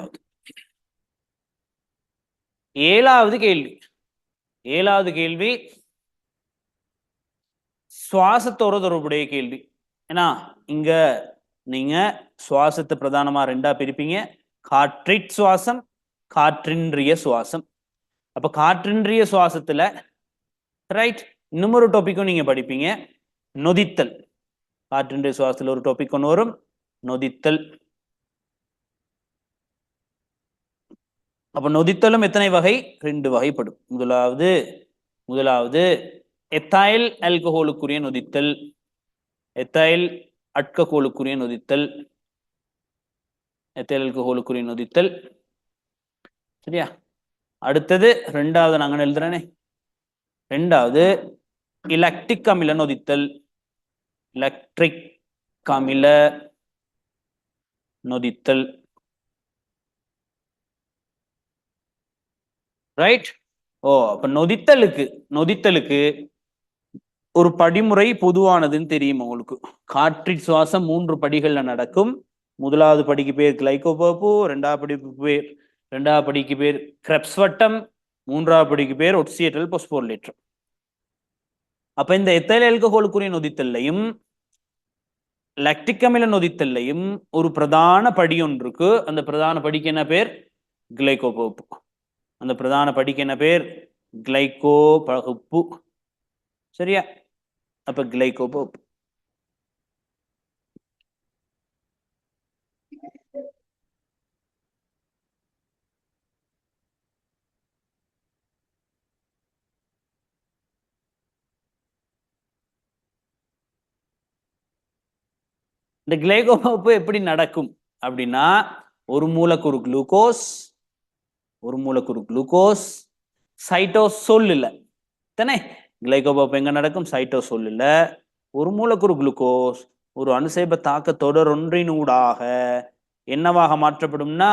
ஏழாவது ஏழாவது கேள்வி. ஏழாவது கேள்வி. சுவாசத்தோட தொடர்புடைய கேள்வி. ஏன்னா இங்க நீங்க சுவாசத்தை பிரதானமா ரெண்டா பிரிப்பீங்க. காற்றிட் சுவாசம் காற்றின்றிய சுவாசம். அப்ப காற்றின்றிய சுவாசத்துல ரைட் இன்னும் ஒரு டாபிக்கும் நீங்க படிப்பீங்க. நொதித்தல். காற்றின்றிய சுவாசத்துல ஒரு டாபிக் ஒன்று வரும். நொதித்தல். அப்ப நொதித்தலும் எத்தனை வகை? ரெண்டு வகைப்படும். முதலாவது முதலாவது எத்தாயில் ஆல்கஹோலுக்குரிய நொதித்தல் எத்தாயில் அட்கஹோலுக்குரிய நொதித்தல் எத்தைல் ஆல்கஹோலுக்குரிய நொதித்தல். சரியா? அடுத்தது ரெண்டாவது நாங்க எழுதுறேனே. ரெண்டாவது இலக்ட்ரிக் அமில நொதித்தல் எலக்ட்ரிக் அமில நொதித்தல். ரைட் ஓ அப்ப நொதித்தலுக்கு நொதித்தலுக்கு ஒரு படிமுறை பொதுவானதுன்னு தெரியும் உங்களுக்கு? காற்றின் சுவாசம் மூன்று படிகள்ல நடக்கும். முதலாவது படிக்கு பேர் கிளைகோபோப்பு ரெண்டாவது படிக்கு பேர் ரெண்டாவது படிக்கு பேர் கிரெப்ஸ் வட்டம் மூன்றாவது படிக்கு பேர் ஒட்சியேட்டல் பொஸ்போர்லேற்றம் அப்ப இந்த எத்தல் ஆல்கஹோலுக்குரிய நொதித்தல்லையும் லக்டிக் அமில நொதித்தல்லையும் ஒரு பிரதான படி ஒன்று இருக்கு. அந்த பிரதான படிக்கு என்ன பேர்? கிளைகோபோப்பு அந்த பிரதான படிக்கு என்ன பேர்? கிளைகோ பகுப்பு சரியா? அப்ப கிளைகோபோப்பு இந்த கிளைகோபோப்பு எப்படி நடக்கும் அப்படின்னா ஒரு மூலக்கூறு குளுக்கோஸ் ஒரு மூலக்கூறு குளுக்கோஸ் சைட்டோசோல் இல்லை தானே? கிளைகோபாப் எங்கே நடக்கும்? சைட்டோசோல் இல்லை ஒரு மூலக்கூறு குளுக்கோஸ் ஒரு அணுசேப தாக்க தொடரொன்றினூடாக என்னவாக மாற்றப்படும்னா?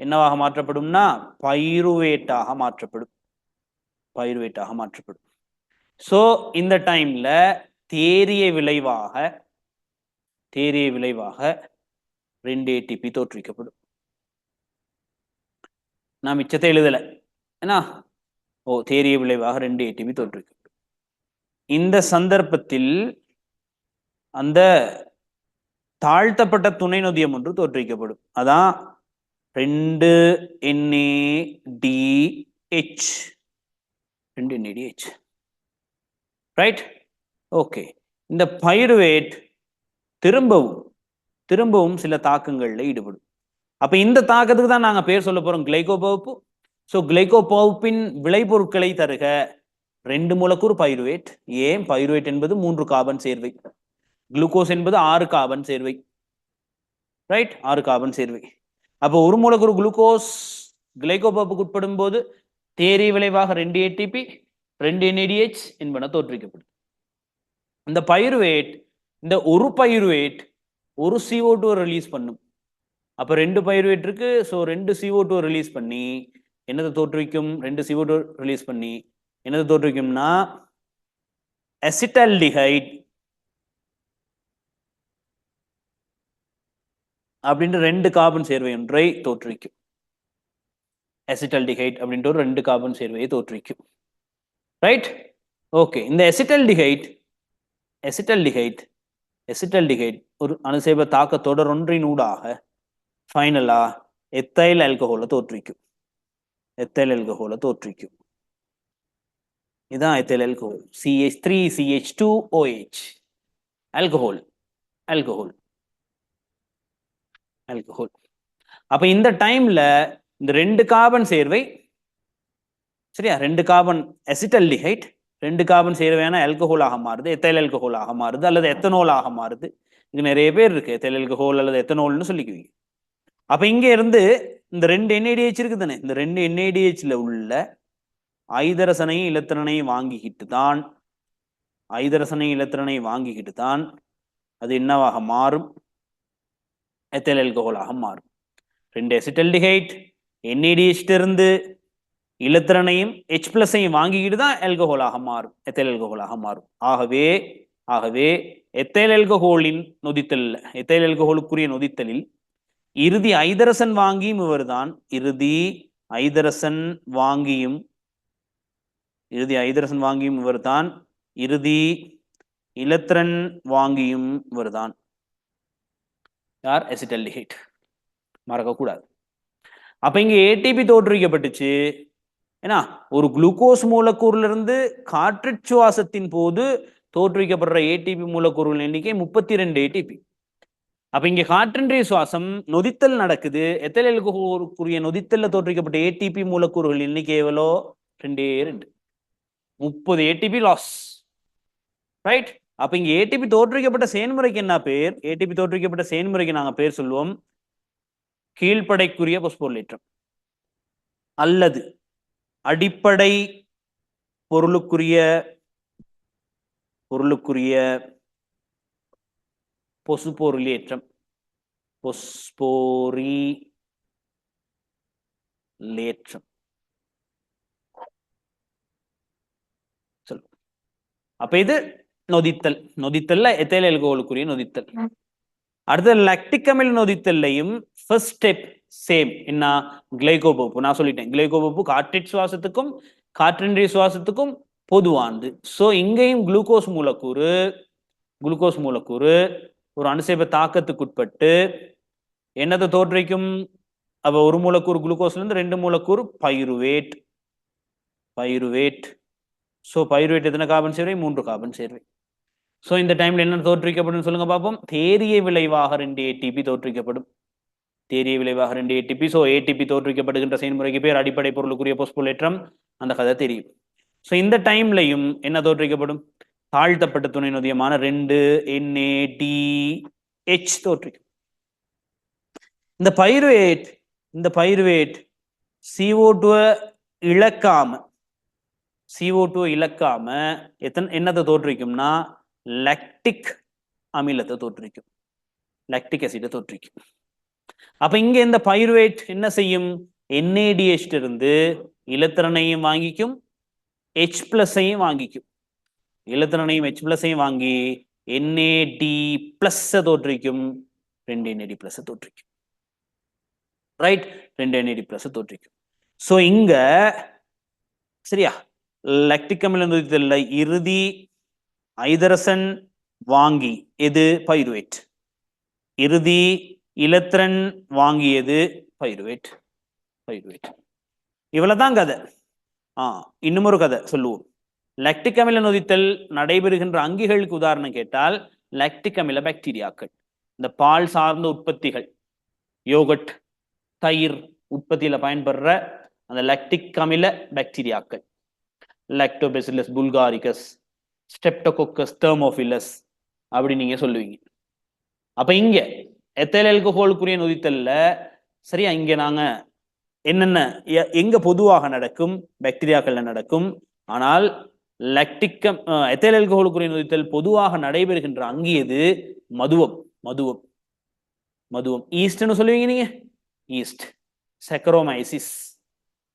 என்னவாக மாற்றப்படும்னா? பைருவேட்டாக மாற்றப்படும். பைருவேட்டாக மாற்றப்படும். ஸோ இந்த டைம்ல தேரிய விளைவாக தேரிய விளைவாக ரெண்டு ஏடிபி தோற்றுவிக்கப்படும். நான் மிச்சத்தை எழுதல. ஏன்னா ஓ தேரிய விளைவாக ரெண்டு ஏடிபி தோற்றுவிக்கப்படும் இந்த சந்தர்ப்பத்தில் அந்த தாழ்த்தப்பட்ட துணை நொதியம் ஒன்று தோற்றுவிக்கப்படும். அதான் ரெண்டு என்ஏ டி ஹெச் ரெண்டு என்ஏடிஹெச் ரைட் ஓகே இந்த பைருவேட் திரும்பவும் திரும்பவும் சில தாக்கங்களில் ஈடுபடும். அப்ப இந்த தாக்கத்துக்கு தான் நாங்க பேர் சொல்ல போறோம் கிளைகோபவுப்பு ஸோ கிளைகோபவுப்பின் விளைபொருட்களை தருக. ரெண்டு மூலக்கூறு பைருவேட். ஏன் பைருவேட் என்பது மூன்று கார்பன் சேர்வை. குளுக்கோஸ் என்பது ஆறு கார்பன் சேர்வை. ரைட் ஆறு கார்பன் சேர்வை. அப்போ ஒரு மூலக்கூறு குளுக்கோஸ் கிளைகோபவுப்புக்கு உட்படும் போது தேரி விளைவாக ரெண்டு ஏடிபி ரெண்டு என்ஏடிஹெச் என்பன தோற்றுவிக்கப்படும் இந்த பயிர்வேட் இந்த ஒரு பயிர்வேட் ஒரு சிஓ டூ ரிலீஸ் பண்ணும். அப்போ ரெண்டு பைருவேட் இருக்கு ஸோ ரெண்டு சிஓ டூ ரிலீஸ் பண்ணி என்னதை தோற்றுவிக்கும் ரெண்டு சிஓ டூ ரிலீஸ் பண்ணி என்னதை தோற்றுவிக்கும்னா அசிட்டல்டிஹைட் அப்படின்ற ரெண்டு கார்பன் சேர்வை ஒன்றை தோற்றுவிக்கும் அசிட்டல்டிஹைட் அப்படின்ற ஒரு ரெண்டு கார்பன் சேர்வையை தோற்றுவிக்கும் ரைட் ஓகே இந்த அசிட்டல்டிஹைட் அசிட்டல்டிஹைட் எசிட்டல்டிஹைட் ஒரு அணுசேப தாக்க ஊடாக ஃபைனலா எத்தைல் ஆல்கஹோலை தோற்றுவிக்கும் எத்தைல் ஆல்கஹோலை தோற்றுவிக்கும் இதுதான் ethyl alcohol CH three CH two OH alcohol alcohol alcohol அப்ப இந்த டைம்ல இந்த ரெண்டு கார்பன் சேர்வை சரியா ரெண்டு கார்பன் அசிட்டல்டிஹைட் ரெண்டு கார்பன் சேர்வையான ஆல்கஹோலாக மாறுது எத்தைல் ஆல்கஹோலாக மாறுது அல்லது எத்தனோலாக மாறுது இங்கே நிறைய பேர் இருக்கு எத்தைல் ஆல்கஹோல் அல்லது எத்தனோல்னு சொல்லிக்குவீங்க அப்ப இங்க இருந்து இந்த ரெண்டு என்ஏடிஹெச் இருக்குதானே இந்த ரெண்டு என்ஐடிஹெச்ல உள்ள ஐதரசனையும் இலத்திரனையும் வாங்கிக்கிட்டு தான் ஐதரசனையும் இலத்திரனையும் வாங்கிக்கிட்டு தான் அது என்னவாக மாறும்? எத்தல் ஆல்கஹோலாக மாறும். ரெண்டு எசிட்டல்டிஹைட் என்ஏடிஹெச் இருந்து இலத்திரனையும் எச் பிளஸையும் வாங்கிக்கிட்டு தான் ஆல்கஹோலாக மாறும். எத்தல் ஆல்கஹோலாக மாறும். ஆகவே ஆகவே எத்தைல் ஆல்கஹோலின் நொதித்தல் எத்தைல் ஆல்கஹோலுக்குரிய நொதித்தலில் இறுதி ஐதரசன் வாங்கியும் இவர்தான். இறுதி ஐதரசன் வாங்கியும் இறுதி ஐதரசன் வாங்கியும் இவர்தான். இறுதி இலத்திரன் வாங்கியும் இவர்தான். யார்? எசிட்டல்டிஹைட் மறக்கக்கூடாது. அப்ப இங்க ஏடிபி தோற்றுவிக்கப்பட்டுச்சு. ஏன்னா ஒரு குளுக்கோஸ் மூலக்கூறுல இருந்து காற்று சுவாசத்தின் போது தோற்றுவிக்கப்படுற ஏடிபி மூலக்கூறுகள் எண்ணிக்கை முப்பத்தி ரெண்டு ஏடிபி அப்ப இங்க காற்றின்றி சுவாசம் நொதித்தல் நடக்குது. எத்தலுக்குரிய நொதித்தல்ல தோற்றுவிக்கப்பட்ட ஏடிபி மூலக்கூறுகள் எண்ணிக்கை எவ்வளோ? ரெண்டே ரெண்டு. முப்பது ஏடிபி லாஸ் ரைட் அப்ப இங்க ஏடிபி தோற்றுவிக்கப்பட்ட செயல்முறைக்கு என்ன பேர்? ஏடிபி தோற்றுவிக்கப்பட்ட செயல்முறைக்கு நாங்க பேர் சொல்லுவோம். கீழ்ப்படைக்குரிய பொஸ்போலேற்றம் அல்லது அடிப்படை பொருளுக்குரிய பொருளுக்குரிய பொசுபொருளேற்றம். பொஸ்போரி லேற்றம் சொல்லு அப்ப இது நொதித்தல். நொதித்தல்ல எத்தைல் எல்கோலுக்குரிய நொதித்தல்? அடுத்தது லக்டிக் நொதித்தல்லையும் ஃபர்ஸ்ட் ஸ்டெப் சேம் என்ன? கிளைகோபோப்பு. நான் சொல்லிட்டேன். கிளைகோபோப்பு காற்றிட் சுவாசத்துக்கும் காற்றின்றி சுவாசத்துக்கும் பொதுவானது. ஸோ இங்கேயும் குளுக்கோஸ் மூலக்கூறு குளுக்கோஸ் மூலக்கூறு ஒரு அணுசேப தாக்கத்துக்குட்பட்டு என்னத்தை தோற்றுவிக்கும் அப்ப ஒரு மூலக்கூறு குளுக்கோஸ்லேருந்து ரெண்டு மூலக்கூறு பைருவேட். பைருவேட். ஸோ பைருவேட் எத்தனை கார்பன் சேர்வை? மூன்று கார்பன் சேர்வை. ஸோ இந்த டைம்ல என்ன தோற்றுவிக்கப்படும் சொல்லுங்க பார்ப்போம் தேரிய விளைவாக ரெண்டு ஏடிபி தோற்றுவிக்கப்படும். தேரிய விளைவாக ரெண்டு ஏடிபி ஸோ ஏடிபி தோற்றுவிக்கப்படுகின்ற செயல்முறைக்கு பேர் அடிப்படை பொருளுக்குரிய பொஸ்போலேற்றம் அந்த கதை தெரியும். ஸோ இந்த டைம்லையும் என்ன தோற்றுவிக்கப்படும்? தாழ்த்தப்பட்ட துணை நொதியமான ரெண்டு என்ஏடி ஹெச் தோற்றுக்கும். இந்த பைருவேட் இந்த பைருவேட் சிஓ டூவை இழக்காம சிஓ டூ இழக்காம எத்தனை என்னத்தை தோற்றுவிக்கும்னா லக்டிக் அமிலத்தை தோற்றுவிக்கும். லக்டிக் அசிடை தோற்றுவிக்கும். அப்ப இங்க இந்த பைருவேட் என்ன செய்யும்? NADH இருந்து இலத்திரனையும் வாங்கிக்கும் ஹெச் பிளஸையும் வாங்கிக்கும். இலத்திரனையும் ஹெச் பிளஸையும் வாங்கி என்ஏடி பிளஸ் தோற்றுவிக்கும். ரெண்டு என்ஏடி பிளஸ் தோற்றுவிக்கும். ரைட் ரெண்டு என்ஏடி பிளஸ் தோற்றுவிக்கும். ஸோ இங்க சரியா? லக்டிக் அமில இறுதி ஐதரசன் வாங்கி எது? பைருவேட். இறுதி இலத்திரன் வாங்கியது பைருவேட். பைருவேட். இவ்வளவுதான் கதை. ஆ இன்னும் ஒரு கதை சொல்லுவோம். லக்டிக் அமில நொதித்தல் நடைபெறுகின்ற அங்கிகளுக்கு உதாரணம் கேட்டால் லக்டிக் அமில பாக்டீரியாக்கள் இந்த பால் சார்ந்த உற்பத்திகள் யோகட் தயிர் உற்பத்தியில பயன்படுற அந்த லக்டிக் அமில பாக்டீரியாக்கள் லாக்டோபெசிலஸ் புல்காரிகஸ் ஸ்டெப்டோகோக்கஸ் தெர்மோஃபிலஸ் அப்படின்னு நீங்க சொல்லுவீங்க. அப்ப இங்க எத்தைல் ஆல்கஹாலுக்குரிய நொதித்தல்ல சரியா இங்க நாங்க என்னென்ன எ- எங்க பொதுவாக நடக்கும் பாக்டீரியாக்கள்ல நடக்கும் ஆனால் லக்டிக்கம் எத்தேல் ஆல்கஹாலுக்குரிய நொதித்தல் பொதுவாக நடைபெறுகின்ற அங்கியது மதுவம் மதுவம் மதுவம். ஈஸ்ட்னு சொல்லுவீங்க நீங்க? ஈஸ்ட் செக்கரோமைசிஸ்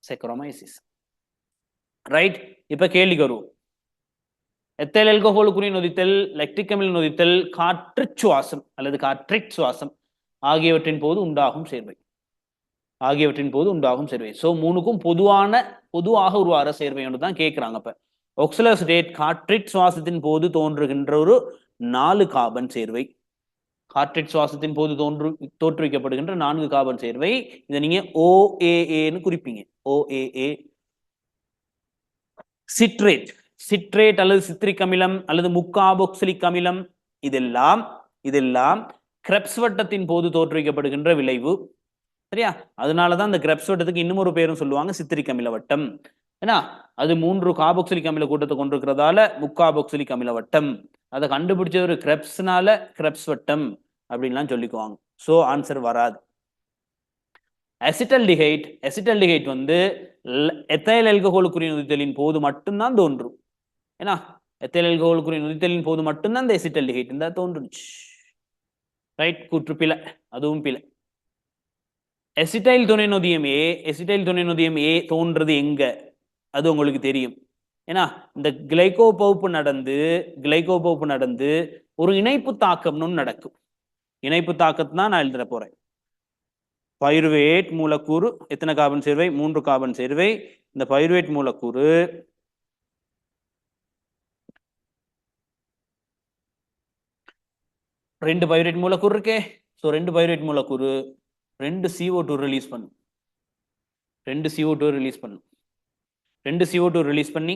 செக்கரோமைசிஸ் ரைட் இப்ப கேள்விக்கு வருவோம். எத்தேல் அல்கோஹோலுக்குரிய நொதித்தல் லக்டிக் நொதித்தல் காற்று சுவாசம் அல்லது காற்றிக் சுவாசம் ஆகியவற்றின் போது உண்டாகும் சேர்வை. ஆகியவற்றின் போது உண்டாகும் சேர்வை. சோ மூணுக்கும் பொதுவான பொதுவாக உருவாகிற சேர்வை ஒன்று தான் கேட்கிறாங்க இப்போ ஒக்ஸலஸ்டேட் காற்றிட் சுவாசத்தின் போது தோன்றுகின்ற ஒரு நாலு கார்பன் சேர்வை. காற்றிட் சுவாசத்தின் போது தோன்று தோற்றுவிக்கப்படுகின்ற நான்கு கார்பன் சேர்வை. இதை நீங்க ஓஏஏன்னு குறிப்பீங்க. ஓஏஏ சிட்ரேட் சிட்ரேட் அல்லது சித்ரிக் அமிலம் அல்லது முக்காபொக்சிலிக் அமிலம். இதெல்லாம் இதெல்லாம் கிரெப்ஸ் வட்டத்தின் போது தோற்றுவிக்கப்படுகின்ற விளைவு. சரியா? அதனாலதான் இந்த கிரெப்ஸ் வட்டத்துக்கு இன்னும் ஒரு பேரும் சொல்லுவாங்க சித்திரிக் அமில வட்டம். ஏன்னா அது மூன்று காபோக்சிலிக் அமில கூட்டத்தை கொண்டிருக்கிறதால முக்காபோக்சிலிக் அமில வட்டம். அதை கண்டுபிடிச்ச ஒரு கிரெப்ஸ்னால கிரெப்ஸ் வட்டம் அப்படின்லாம் சொல்லிக்குவாங்க. சோ ஆன்சர் வராது. அசிட்டல்டிஹைட் அசிட்டல்டிஹைட் வந்து எத்தைல் ஆல்கஹாலுக்குரிய நொதித்தலின் போது மட்டும்தான் தோன்றும். ஏன்னா எத்தைல் ஆல்கஹாலுக்குரிய நொதித்தலின் போது மட்டும்தான் இந்த எசிட்டல்டிஹைட் இருந்தா தோன்றுச்சு. ரைட் கூற்று பிழை. அதுவும் பிழை. எசிட்டைல் துணை நொதியம் ஏ எசிடைல் துணை நொதியம் ஏ தோன்றது எங்க? அது உங்களுக்கு தெரியும். ஏன்னா இந்த கிளைகோபவுப்பு நடந்து கிளைகோபவுப்பு நடந்து ஒரு இணைப்பு தாக்கம்னு நடக்கும். இணைப்பு தாக்கத்தை தான் நான் எழுத போறேன். பைருவேட் மூலக்கூறு எத்தனை கார்பன் சேர்வை? மூன்று கார்பன் சேர்வை. இந்த பைருவேட் மூலக்கூறு ரெண்டு பைருவேட் மூலக்கூறு இருக்கே. ஸோ ரெண்டு பைருவேட் மூலக்கூறு ரெண்டு சிஓ டூ ரிலீஸ் பண்ணும். ரெண்டு சிஓ டூ ரிலீஸ் பண்ணும். ரெண்டு சிஓ டூ ரிலீஸ் பண்ணி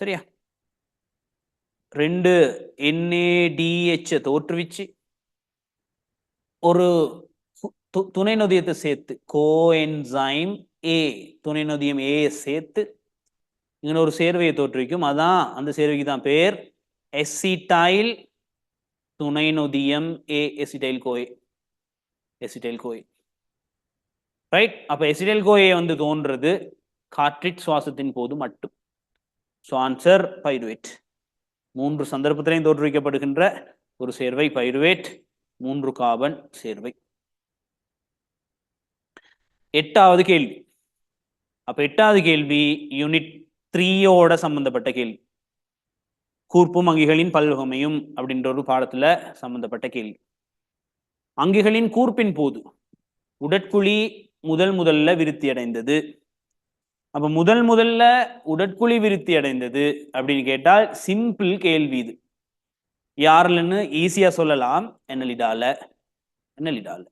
சரியா? ரெண்டு என்ஏடிஹெச் தோற்றுவிச்சு ஒரு து- துணை நொதியத்தை சேர்த்து கோஎன்சைம் ஏ துணை நொதியம் ஏ சேர்த்து இங்கே ஒரு சேர்வையை தோற்றுவிக்கும். அதான் அந்த சேர்வைக்கு தான் பேர். எசிடைல் துணை நொதியம் ஏ எசிடைல் கோஏ எசிடைல் கோஏ ரைட் அப்போ எசிடைல் கோஏ வந்து தோன்றது காற்றிட் சுவாசத்தின் போது மட்டும். ஸோ ஆன்சர் பைருவேட் மூன்று சந்தர்ப்பத்திலையும் தோற்றுவிக்கப்படுகின்ற ஒரு சேர்வை பைருவேட் மூன்று காபன் சேர்வை. எட்டாவது கேள்வி. அப்ப எட்டாவது கேள்வி யூனிட் த்ரீயோட சம்பந்தப்பட்ட கேள்வி. கூர்ப்பும் அங்கிகளின் பல்வகமையும் அப்படின்ற ஒரு பாடத்துல சம்பந்தப்பட்ட கேள்வி. அங்கிகளின் கூர்ப்பின் போது உடற்குழி முதல் முதல்ல விருத்தி அடைந்தது அப்ப முதல் முதல்ல உடற்குழி விருத்தி அடைந்தது அப்படின்னு கேட்டால் சிம்பிள் கேள்வி இது. யாருலன்னு ஈஸியா சொல்லலாம். என்னலிடால என்னலிடால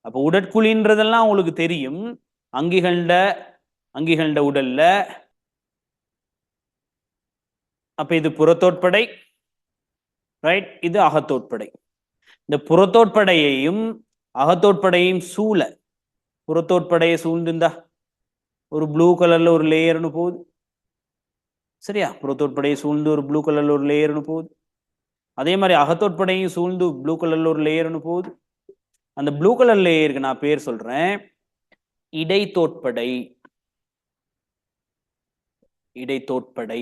அப்ப உடற்குழின்றதெல்லாம் உங்களுக்கு தெரியும். அங்கிகண்ட அங்கிகண்ட உடல்ல. அப்ப இது புறத்தோட்படை. ரைட் இது அகத்தோட்படை. இந்த புறத்தோட்படையையும் அகத்தோட்படையும் சூழ. புறத்தோட்படையை சூழ்ந்திருந்தா ஒரு ப்ளூ கலர்ல ஒரு லேயர்னு போகுது. சரியா? புறத்தோட்படையை சூழ்ந்து ஒரு ப்ளூ கலர்ல ஒரு லேயர்னு போகுது. அதே மாதிரி அகத்தோட்படையும் சூழ்ந்து ப்ளூ கலர்ல ஒரு லேயர்னு போகுது. அந்த ப்ளூ கலர் லேயருக்கு நான் பேர் சொல்றேன். இடைத்தோட்படை இடைத்தோட்படை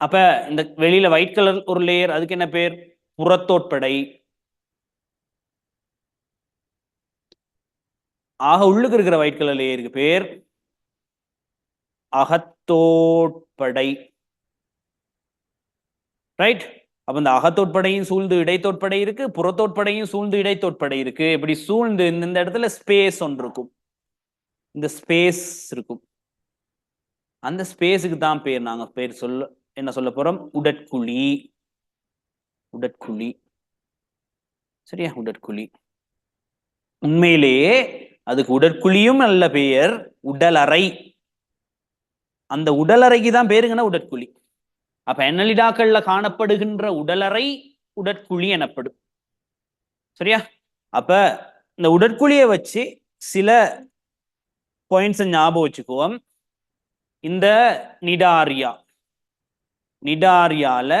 அப்ப இந்த வெளியில ஒயிட் கலர் ஒரு லேயர் அதுக்கு என்ன பேர்? புறத்தோட்படை ஆக உள்ளுக்கு இருக்கிற ஒயிட் கலர் லேயருக்கு பேர் அகத்தோட்படை. ரைட் அப்ப இந்த அகத்தோட்படையும் சூழ்ந்து இடைத்தோட்படை இருக்கு புறத்தோட்படையும் சூழ்ந்து இடைத்தோட்படை இருக்கு. இப்படி சூழ்ந்து இந்த இந்த இடத்துல ஸ்பேஸ் ஒன்று இருக்கும். இந்த ஸ்பேஸ் இருக்கும். அந்த ஸ்பேஸுக்கு தான் பேர் நாங்க பேர் சொல்ல என்ன சொல்ல போறோம்? உடற்குழி. உடற்குழி. சரியா? உடற்குழி. உண்மையிலேயே அதுக்கு உடற்குழியும் நல்ல பெயர் உடலறை. அந்த உடலறைக்கு தான் பேருங்கன்னா உடற்குழி. அப்ப என்னலிடாக்கள்ல காணப்படுகின்ற உடலறை உடற்குழி எனப்படும். சரியா? அப்ப இந்த உடற்குழியை வச்சு சில பாயிண்ட்ஸ் ஞாபகம் வச்சுக்குவோம். இந்த நிடாரியா. நிடாரியால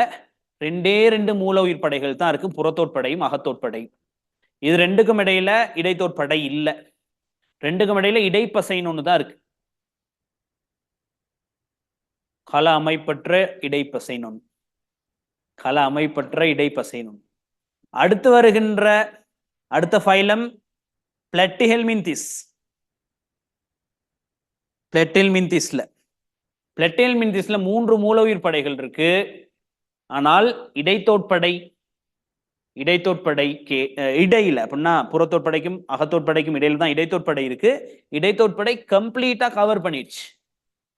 ரெண்டே ரெண்டு மூல உயிர் படைகள் தான் இருக்கு. புறத்தோட்படையும் அகத்தோட்படையும் இது ரெண்டுக்கும் இடையில இடைத்தோட்படை இல்லை. ரெண்டுக்கும் இடையில இடைப்பசைன்னு ஒன்று தான் இருக்கு. கல அமைப்பற்ற இடைப்பசைன்னு ஒன்று கல அமைப்பற்ற இடைப்பசைன்னு ஒன்று அடுத்து வருகின்ற அடுத்த ஃபைலம் பிளட்டிஹெல்மின்திஸ் பிளட்டில்மின்திஸ்ல பிளட்டில்மின்திஸ்ல மூன்று மூல உயிர் படைகள் இருக்கு. ஆனால் இடைத்தோட்படை இடைத்தோட்படை கே இடையில. அப்படின்னா புறத்தோற்படைக்கும் அகத்தோற்படைக்கும் இடையில தான் இடைத்தோற்படை இருக்கு. இடைத்தோற்படை கம்ப்ளீட்டா கவர் பண்ணிடுச்சு.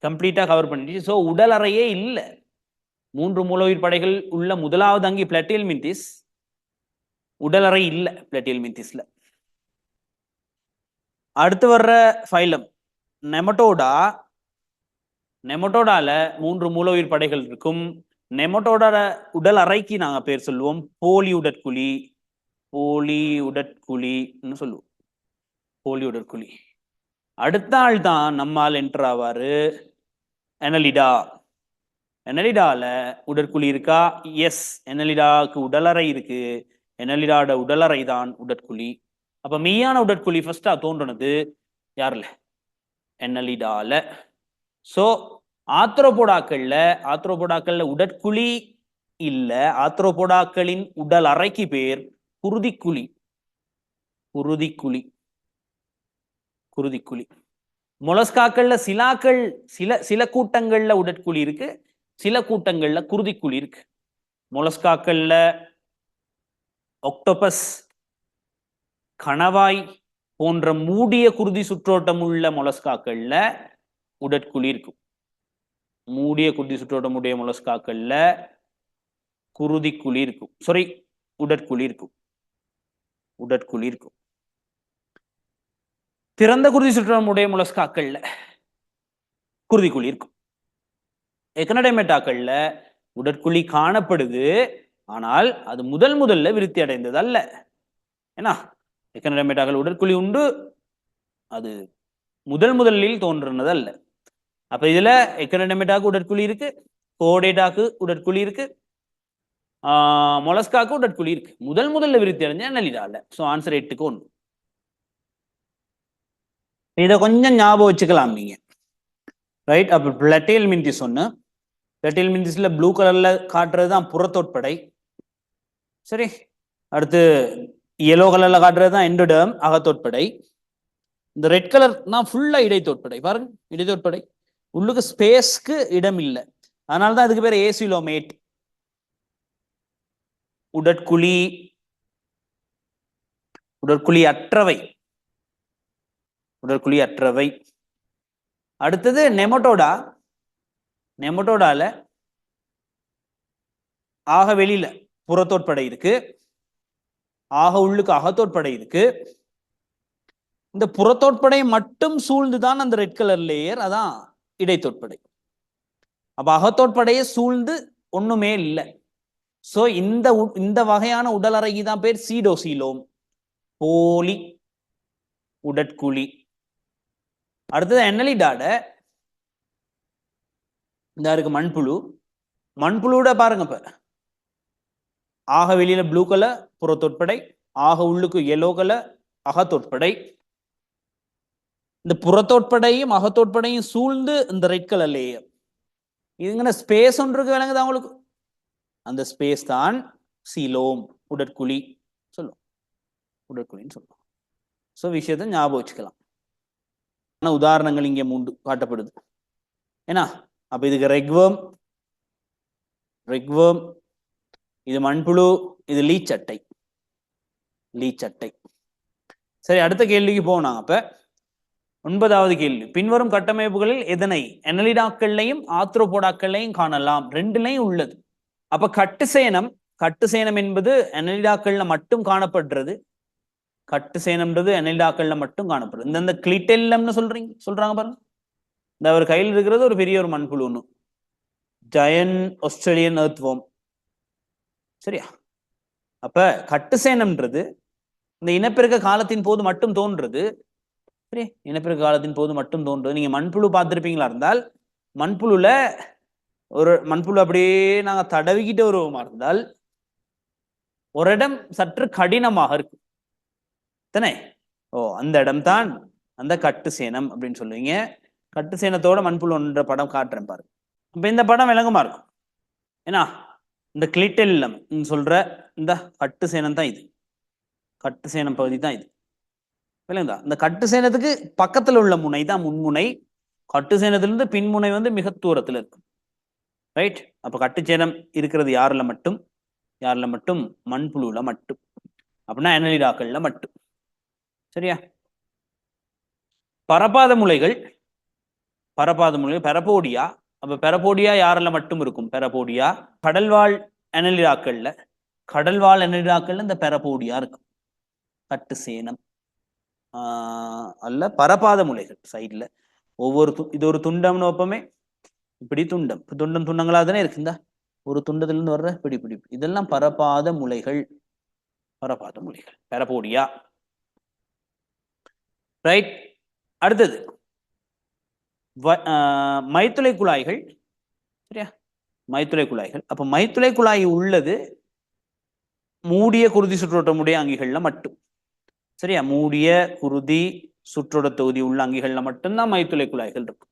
கம்ப்ளீட்டா கவர் பண்ணிடுச்சு. ஸோ உடல் அறையே இல்லை. மூன்று மூலவுயிர் படைகள் உள்ள முதலாவது அங்கி பிளட்டியல் மின்திஸ் உடலறை இல்லை பிளட்டியல் மின்திஸ்ல அடுத்து வர்ற ஃபைலம் நெமட்டோடா நெமட்டோடால மூன்று மூலவுயிர் படைகள் இருக்கும். நெமட்டோட உடல் அறைக்கு நாங்க பேர் சொல்லுவோம். போலி உடற்குழி போலி உடற்குழின்னு சொல்லுவோம். போலி உடற்குழி. அடுத்த ஆள் தான் நம்மால் என்டர் ஆவாரு. எனலிடா. எனலிடால உடற்குழி இருக்கா? எஸ் எனலிடாவுக்கு உடலறை இருக்கு. எனலிடாட உடலறை தான் உடற்குழி. அப்ப மெய்யான உடற்குழி ஃபர்ஸ்டா தோன்றுனது யாருல? என்னலிடால சோ ஆத்ரோபோடாக்கள்ல ஆத்ரோபோடாக்கள்ல உடற்குழி இல்ல ஆத்ரோபோடாக்களின் உடல் அறைக்கு பேர் குருதிக்குழி. குருதிக்குழி. குருதிக்குழி. மொலஸ்காக்கள்ல சிலாக்கள் சில சில கூட்டங்கள்ல உடற்குழி இருக்கு சில கூட்டங்கள்ல குருதிக்குழி இருக்கு. மொலஸ்காக்கள்ல ஒக்டோபஸ் கணவாய் போன்ற மூடிய குருதி சுற்றோட்டம் உள்ள மொலஸ்காக்கள்ல உடற்குழி இருக்கும் மூடிய குருதி சுற்றோட உடைய மொலஸ்காக்கள்ல குருதி குழி இருக்கும். சாரி உடற்குழி இருக்கும். உடற்குழி இருக்கும். திறந்த குருதி சுற்றோட்டம் உடைய முலஸ்காக்கள்ல குருதி குழி இருக்கும். எக்கனடைமேட்டாக்கள்ல உடற்குழி காணப்படுது. ஆனால் அது முதல் முதல்ல விருத்தி அடைந்தது அல்ல. ஏன்னா எக்கனடைமேட்டாக்கள் உடற்குழி உண்டு. அது முதல் முதலில் தோன்றுனது அல்ல. அப்ப இதுல எக்கனடைமேட்டாக்கு உடற்குழி இருக்கு கோடேட்டாக்கு உடற்குழி இருக்கு மொலஸ்காக்கு உடற்குழி இருக்கு. முதல் முதல்ல விருத்தி அடைஞ்ச நலிடால ஸோ ஆன்சர் எட்டுக்கு ஒன்று. இதை கொஞ்சம் ஞாபகம் வச்சுக்கலாம் நீங்க. ரைட் அப்ப பிளட்டேல் மின்திஸ் ஒன்று பிளட்டேல் மின்திஸ்ல ப்ளூ கலர்ல காட்டுறது தான் புறத்தோட்படை சரி. அடுத்து எல்லோ கலர்ல காட்டுறது தான் எண்டோடர்ம் அகத்தோட்படை இந்த ரெட் கலர் தான் ஃபுல்லா இடைத்தோட்படை பாருங்க இடைத்தோட்படை உள்ளுக்கு ஸ்பேஸ்க்கு இடம் இல்லை அதனால தான் அதுக்கு பேர் ஏசிலோமேட். உடற்குழி உடற்குழி அற்றவை உடற்குழி அற்றவை அடுத்தது நெமட்டோடா நெமட்டோடால ஆக வெளியில புறத்தோட்படை இருக்கு. ஆக உள்ளுக்கு அகத்தோட்படை இருக்கு. இந்த புறத்தோட்படை மட்டும் சூழ்ந்துதான் அந்த ரெட் கலர் லேயர் அதான் இடைத்தோட்படை அப்ப அகத்தோட்படையை சூழ்ந்து ஒண்ணுமே இல்லை. சோ இந்த உ- இந்த வகையான உடல் அறைக்கு தான் பேர் சீடோசீலோம். போலி உடற்குழி. அடுத்தது என்னலிடாட? இந்த இருக்கு மண்புழு. மண்புழுட பாருங்க இப்ப. ஆக வெளியில ப்ளூ கலர் புறத்தொட்படை ஆக உள்ளுக்கு எல்லோ கலர் அகத்தொட்படை இந்த புறத்தோட்படையும் அகத்தோட்படையும் சூழ்ந்து இந்த ரெட் கலர் லேயர் இதுங்கன ஸ்பேஸ் ஒன்று இருக்கு விளங்குதா உங்களுக்கு? அந்த ஸ்பேஸ் தான் சீலோம் உடற்குழி சொல்லும். உடற்குழின்னு சொல்லுவோம் ஸோ விஷயத்தை ஞாபகம் வச்சுக்கலாம். ஆனால் உதாரணங்கள் இங்கே மூண்டு காட்டப்படுது. ஏன்னா அப்ப இதுக்கு ரெக்வம் ரெக்வம் இது மண்புழு இது லீச்சட்டை. லீச்சட்டை. சரி அடுத்த கேள்விக்கு போனாங்க அப்போ. ஒன்பதாவது கேள்வி. பின்வரும் கட்டமைப்புகளில் எதனை? எனலிடாக்கள்லையும் ஆத்ரோபோடாக்கள்லையும் காணலாம். ரெண்டுலையும் உள்ளது. அப்ப கட்டு சேனம் கட்டு சேனம் என்பது எனலிடாக்கள்ல மட்டும் காணப்படுறது. கட்டு சேனம்ன்றது எனலிடாக்கள்ல மட்டும் காணப்படுது. இந்தந்த கிளிட்டெல்லம்னு சொல்றீங்க சொல்றாங்க பாருங்க. இந்த அவர் கையில் இருக்கிறது ஒரு பெரிய ஒரு மண்புழு ஒன்று ஜயன் ஆஸ்திரேலியன் எர்த்வோம் சரியா? அப்ப கட்டு சேனம்ன்றது இந்த இனப்பெருக்க காலத்தின் போது மட்டும் தோன்றது இனப்பெருக்க காலத்தின் போது மட்டும் தோன்றும். நீங்க மண்புழு பார்த்துருப்பீங்களா இருந்தால் மண்புழுல ஒரு மண்புழு அப்படியே நாங்க தடவிக்கிட்டு வருவோமா இருந்தால் ஒரு இடம் சற்று கடினமாக இருக்கு தானே ஓ அந்த இடம்தான் அந்த கட்டு சேனம் அப்படின்னு சொல்லுவீங்க. கட்டு சேனத்தோட மண்புழு ஒன்ற படம் காட்டுறேன் பாருங்க. அப்ப இந்த படம் விளங்குமா இருக்கும். ஏன்னா இந்த கிளிட்டெல்லம் சொல்ற இந்த கட்டு சேனம் தான் இது. கட்டு சேனம் பகுதி தான் இது. விளங்குதா? இந்த கட்டு சேனத்துக்கு பக்கத்துல உள்ள முனை தான் முன்முனை. கட்டு சேனத்திலிருந்து பின்முனை வந்து மிக தூரத்துல இருக்கும் ரைட் அப்ப கட்டுச்சேனம் இருக்கிறது யாருல மட்டும்? யாருல மட்டும்? மண்புழுல மட்டும். அப்படின்னா அனலிடாக்கள்ல மட்டும். சரியா? பரப்பாத முளைகள் பரப்பாத முளைகள் பெரபோடியா? அப்ப பெரபோடியா யாரில் மட்டும் இருக்கும்? பெரபோடியா? கடல்வாழ் அனலிடாக்கள்ல. கடல்வாழ் அனலிடாக்கள்ல இந்த பெரபோடியா இருக்கும். கட்டு சேனம். அல்ல பரபாத முலைகள் சைட்ல ஒவ்வொரு து- இது ஒரு துண்டம்னு வைப்போமே இப்படி துண்டம். இப்ப துண்டம் துண்டங்களா தானே இருக்குந்தா? ஒரு துண்டத்துல இருந்து வர்ற இப்படி இப்படி இதெல்லாம் பரபாத முலைகள். பரபாத முலைகள். பெரபோடியா. ரைட் அடுத்தது. வ- ஆஹ் மைத்துளை குழாய்கள். சரியா? மைத்துளை குழாய்கள். அப்ப மைத்துளை குழாய் உள்ளது மூடிய குருதி சுற்றோட்டமுடைய அங்கிகள்ல மட்டும். சரியா? மூடிய குருதி சுற்றோட தொகுதி உள்ள அங்கிகள்ல மட்டும்தான் மைத்துளை குழாய்கள் இருக்கும்.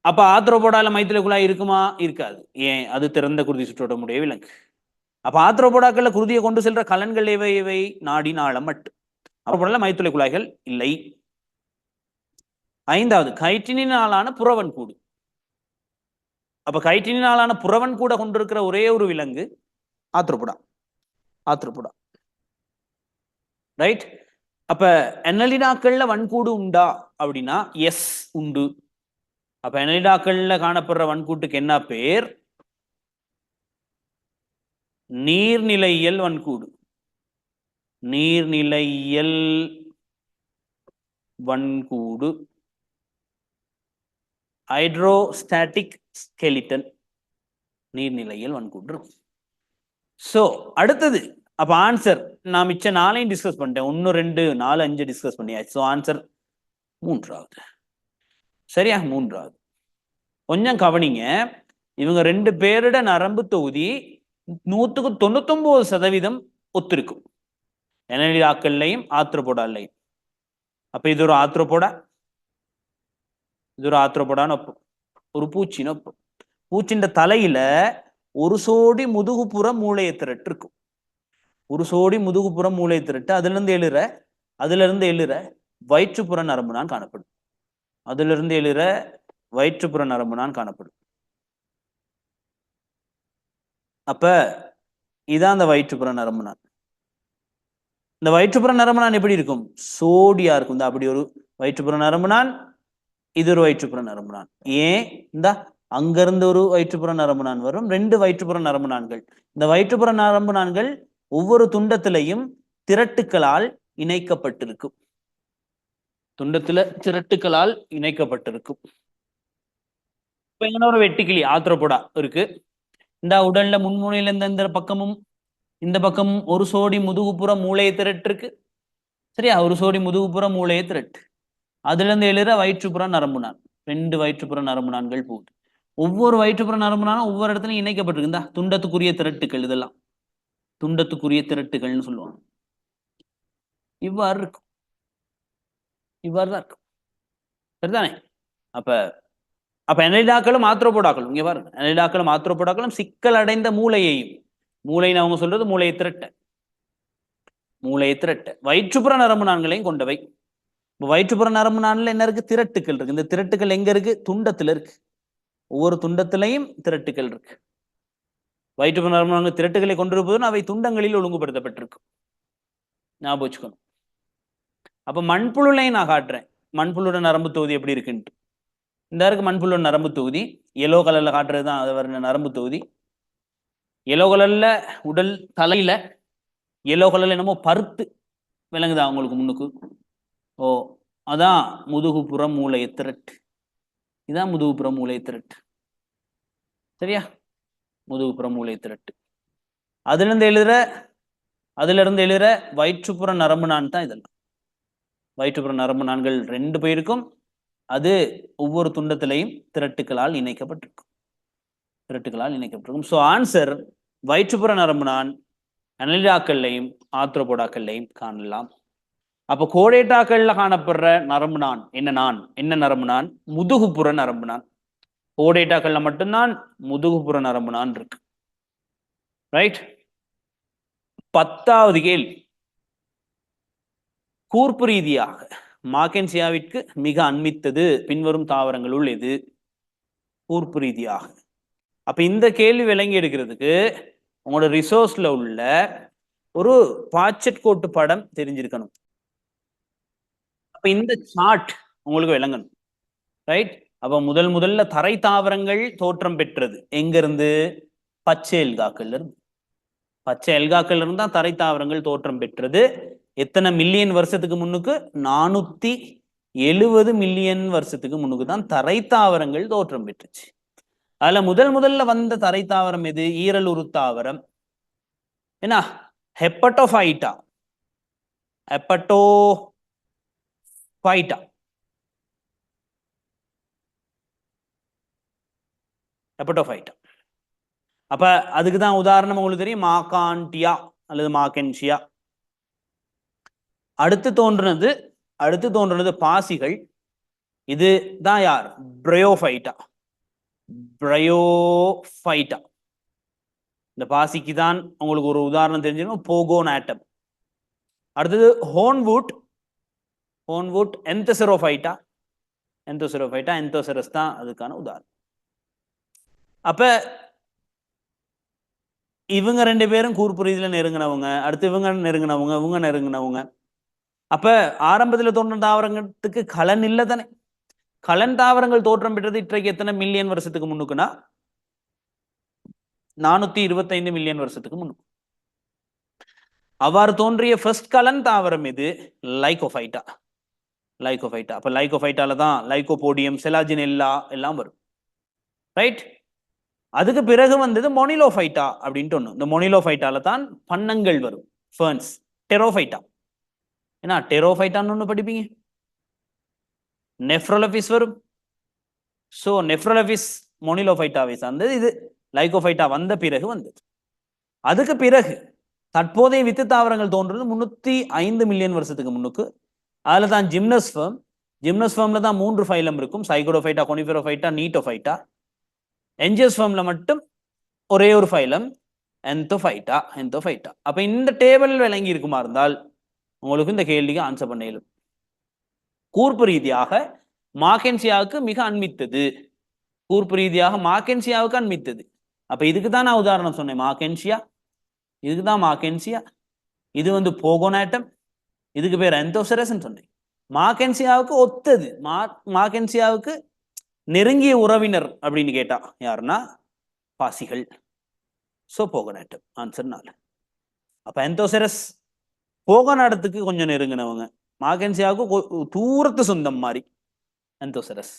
அப்ப ஆத்ரோபோடால மைத்துளை குழாய் இருக்குமா? இருக்காது. ஏன்? அது திறந்த குருதி சுற்றோட்டமுடைய விலங்கு. அப்ப ஆத்ரோபோடாக்கள்ல குருதியை கொண்டு செல்ற கலன்கள் இவை இவை நாடி நாளம் மட்டும். ஆத்ரோபோடால மைத்துளை குழாய்கள் இல்லை. ஐந்தாவது கைட்டினாலான புறவன் கூடு. அப்ப கைட்டினாலான புறவன் கூட கொண்டிருக்கிற ஒரே ஒரு விலங்கு ஆத்திரப்புடா ஆத்திரப்புடா ரைட் அப்ப என்னலிடாக்கள்ல வன்கூடு உண்டா அப்படின்னா எஸ் உண்டு. அப்ப என்னலிடாக்கள்ல காணப்படுற வன்கூட்டுக்கு என்ன பேர்? நீர்நிலையியல் வன்கூடு. நீர்நிலையியல் வன்கூடு. ஹைட்ரோஸ்டாட்டிக் ஸ்கெலிட்டன் நீர்நிலையில் வன்கூடு இருக்கும். ஸோ அடுத்தது. அப்ப ஆன்சர் நான் மிச்ச நாளையும் டிஸ்கஸ் பண்ணிட்டேன். ஒன்று ரெண்டு நாலு அஞ்சு டிஸ்கஸ் பண்ணியாச்சு. ஸோ ஆன்சர் மூன்றாவது. சரியா? மூன்றாவது. கொஞ்சம் கவனிங்க. இவங்க ரெண்டு பேரோட நரம்பு தொகுதி நூத்துக்கு தொண்ணூத்தொன்பது சதவீதம் ஒத்திருக்கும். எனலியாக்கள்லையும் ஆத்திரப்போடாலையும் அப்ப இது ஒரு ஆத்ரோபோடா இது ஒரு ஆத்ரோபோடான்னு ஒப்பம் ஒரு பூச்சின்னு ஒப்பம் பூச்சின்ற தலையில ஒரு சோடி முதுகுப்புற மூளையை திரட்டு இருக்கும் ஒரு சோடி முதுகுப்புற மூளை திரட்டு அதுல இருந்து எழுற அதுல இருந்து எழுற வயிற்றுப்புற நரம்பு நான் காணப்படும். அதுல இருந்து எழுற வயிற்றுப்புற நரம்பு நான் காணப்படும். அப்ப இதான் அந்த வயிற்றுப்புற நரம்புனான் இந்த வயிற்றுப்புற நரம்புனான் எப்படி இருக்கும்? சோடியா இருக்கும். இந்த அப்படி ஒரு வயிற்றுப்புற நரம்புனான் இது ஒரு வயிற்றுப்புற நரம்புனான் ஏன்? இந்த அங்கிருந்து ஒரு வயிற்றுப்புற நரம்பு நான் வரும். ரெண்டு வயிற்றுப்புற நரம்பு நான்கள் இந்த வயிற்றுப்புற நரம்பு நான்கள் ஒவ்வொரு துண்டத்திலையும் திரட்டுக்களால் இணைக்கப்பட்டிருக்கும். துண்டத்துல திரட்டுக்களால் இணைக்கப்பட்டிருக்கும். இப்ப இன்னொரு வெட்டுக்கிளி ஆத்ரோபோடா இருக்கு. இந்த உடல்ல முன்முனையில இந்த இந்த பக்கமும் இந்த பக்கமும் ஒரு சோடி முதுகுப்புற மூளையை திரட்டு இருக்கு சரியா? ஒரு சோடி முதுகுப்புற மூளையை திரட்டு. அதுல இருந்து எழுற வயிற்றுப்புற நரம்புனான் ரெண்டு வயிற்றுப்புற நரம்புனான்கள் போகுது. ஒவ்வொரு வயிற்றுப்புற நரம்புனாலும் ஒவ்வொரு இடத்துலையும் இணைக்கப்பட்டிருக்கு. இந்த துண்டத்துக்குரிய திரட்டுக்கள் இதெல்லாம். துண்டத்துக்குரிய திரட்டுகள்னு சொல்லுவாங்க. இவ்வாறு இருக்கும். இவ்வாறு தான் இருக்கும். சரிதானே? அப்ப அப்ப எனலிடாக்களும் ஆத்ரோபோடாக்களும் இங்கே பாருங்க. எனலிடாக்களும் ஆத்ரோபோடாக்களும் சிக்கல் அடைந்த மூளையையும் மூளைன்னு அவங்க சொல்றது மூளையை திரட்ட. மூளையை திரட்ட. வயிற்றுப்புற நரம்பு நான்களையும் கொண்டவை. இப்போ வயிற்றுப்புற நரம்பு நான்ல என்ன இருக்கு? திரட்டுக்கள் இருக்கு. இந்த திரட்டுக்கள் எங்க இருக்கு? துண்டத்துல இருக்கு. ஒவ்வொரு துண்டத்திலையும் திரட்டுக்கள் இருக்கு. வயிற்றுப்பு நரம்பு திரட்டுகளை கொண்டிருப்பதும் அவை துண்டங்களில் ஒழுங்குபடுத்தப்பட்டிருக்கும். ஞாபகம் வச்சுக்கணும். அப்ப மண்புழுலையும் நான் காட்டுறேன். மண்புழுட நரம்பு தொகுதி எப்படி இருக்குன்ட்டு. இந்த இருக்கு மண்புழு நரம்பு தொகுதி. எல்லோ கலர்ல காட்டுறது தான் அது வர நரம்பு தொகுதி. எல்லோ கலர்ல உடல் தலையில எல்லோ கலர்ல என்னமோ பருத்து விளங்குதா அவங்களுக்கு முன்னுக்கு? ஓ அதான் முதுகுப்புற மூளை திரட்டு. இதான் முதுகுப்புற மூளை திரட்டு. சரியா? முதுகுப்புற மூளை திரட்டு. அதுலேருந்து எழுதுற அதுலேருந்து எழுதுற வயிற்றுப்புற நரம்பு நான் தான் இதெல்லாம். வயிற்றுப்புற நரம்பு நான்கள் ரெண்டு பேருக்கும் அது ஒவ்வொரு துண்டத்திலையும் திரட்டுகளால் இணைக்கப்பட்டிருக்கும். திரட்டுகளால் இணைக்கப்பட்டிருக்கும். ஸோ ஆன்சர் வயிற்றுப்புற நரம்பு நான் அனலிடாக்கள்லையும் ஆத்திரபோடாக்கள்லையும் காணலாம். அப்போ கோடேட்டாக்கள்ல காணப்படுற நரம்பு நான் என்ன நான் என்ன நரம்பு நான் முதுகுப்புற நரம்பு நான் ஓடேட்டாக்கள்ல மட்டும்தான் முதுகுப்புற நரம்பு நான் இருக்கு. ரைட் பத்தாவது கேள்வி. கூர்ப்பு ரீதியாக மாக்கென்சியாவிற்கு மிக அண்மித்தது பின்வரும் தாவரங்களுள் எது? கூர்ப்பு ரீதியாக. அப்ப இந்த கேள்வி விளங்கி எடுக்கிறதுக்கு உங்களோட ரிசோர்ஸ்ல உள்ள ஒரு பாச்சட் கோட்டு படம் தெரிஞ்சிருக்கணும். அப்ப இந்த சார்ட் உங்களுக்கு விளங்கணும். ரைட் அப்ப முதல் முதல்ல தரை தாவரங்கள் தோற்றம் பெற்றது. எங்கிருந்து? பச்சை எல்காக்கள் இருந்து பச்சை எல்காக்கள் இருந்து தரை தாவரங்கள் தோற்றம் பெற்றது. எத்தனை மில்லியன் வருஷத்துக்கு முன்னுக்கு? நானூத்தி எழுவது மில்லியன் வருஷத்துக்கு முன்னுக்கு தான் தரை தாவரங்கள் தோற்றம் பெற்றுச்சு. அதுல முதல் முதல்ல வந்த தரை தாவரம் எது? ஈரலுரு தாவரம். என்ன? ஹெப்பட்டோஃபைட்டா. ஹெப்பட்டோ ஃபைட்டா ஹெப்பட்டோஃபைட்டா அப்போ அதுக்கு தான் உதாரணம் உங்களுக்கு தெரியும். மாகாண்டியா அல்லது மாகென்ஷியா அடுத்து தோன்றுனது அடுத்து தோன்றுனது பாசிகள். இது தான் யார்? பிரயோஃபைட்டா பிரயோஃபைட்டா இந்த பாசிக்கு தான் உங்களுக்கு ஒரு உதாரணம் தெரிஞ்சிருக்கும். போகோன் ஆட்டம் அடுத்தது ஹோன்வுட் ஹோன்வுட் என்தசெரோஃபைட்டா என்தோசெரோஃபைட்டா என்தோசெரஸ் தான் அதுக்கான உதாரணம். அப்ப இவங்க ரெண்டு பேரும் கூர்ப்புரீதியில நெருங்கினவங்க அடுத்து இவங்க நெருங்கினவங்க இவங்க நெருங்கினவங்க. அப்ப ஆரம்பத்துல தோன்ற தாவரத்துக்கு கலன் இல்லை தானே. கலன் தாவரங்கள் தோற்றம் பெற்றது இன்றைக்கு எத்தனை மில்லியன் வருஷத்துக்கு முன்னுக்குன்னா? நானூத்தி இருபத்தைந்து மில்லியன் வருஷத்துக்கு முன்னுக்கு. அவ்வாறு தோன்றிய ஃபர்ஸ்ட் கலன் தாவரம் இது லைகோஃபைட்டா லைகோஃபைட்டா அப்ப லைகோஃபைட்டால தான் லைகோபோடியம் செலாஜினெல்லா எல்லாம் வரும். ரைட் அதுக்கு பிறகு வந்தது மொனிலோஃபைட்டா அப்படின்ட்டு ஒன்று இந்த மொனிலோஃபைட்டால தான் பன்னங்கள் வரும். ஃபர்ன்ஸ். டெரோஃபைட்டா. ஏன்னா டெரோஃபைட்டான்னு ஒன்று படிப்பீங்க. நெஃப்ரோலபிஸ் வரும். ஸோ நெஃப்ரோலபிஸ் மொனிலோஃபைட்டாவை சார்ந்தது இது. லைகோஃபைட்டா வந்த பிறகு வந்தது. அதுக்கு பிறகு தற்போதைய வித்து தாவரங்கள் தோன்றது முன்னூற்றி ஐந்து மில்லியன் வருஷத்துக்கு முன்னுக்கு. அதில் தான் ஜிம்னஸ்ஃபர்ம் ஜிம்னஸ்ஃபர்மில் தான் மூன்று ஃபைலம் இருக்கும். சைகோடோஃபைட்டா கொனிஃபெரோஃபைட்டா நீட்டோஃபைட்டா. என்ஜிஎஸ் என்ஜியோஸ்ஃபர்ம்ல மட்டும் ஒரே ஒரு ஃபைலம் என்தோஃபைட்டா என்தோஃபைட்டா அப்போ இந்த டேபிள் விளங்கி இருக்குமா இருந்தால் உங்களுக்கு இந்த கேள்விக்கு ஆன்சர் பண்ண இயலும். கூர்ப்பு ரீதியாக மாக்கென்சியாவுக்கு மிக அண்மித்தது. கூர்ப்பு ரீதியாக மாக்கென்சியாவுக்கு அண்மித்தது. அப்போ இதுக்கு தான் நான் உதாரணம் சொன்னேன். மாக்கென்சியா இதுக்கு தான் மாக்கென்சியா இது வந்து போகோனாட்டம் இதுக்கு பேர் என்தோசரஸ்ன்னு சொன்னேன். மாக்கென்சியாவுக்கு ஒத்தது. மா மாக்கென்சியாவுக்கு நெருங்கிய உறவினர் அப்படின்னு கேட்டா யாருன்னா பாசிகள். ஸோ போகனாட்டம் ஆன்சர் நாலு. அப்ப எந்தோசரஸ் போகநாடத்துக்கு கொஞ்சம் நெருங்கினவங்க. மாகன்சியாவுக்கு தூரத்து சொந்தம் மாதிரி எந்தோசரஸ்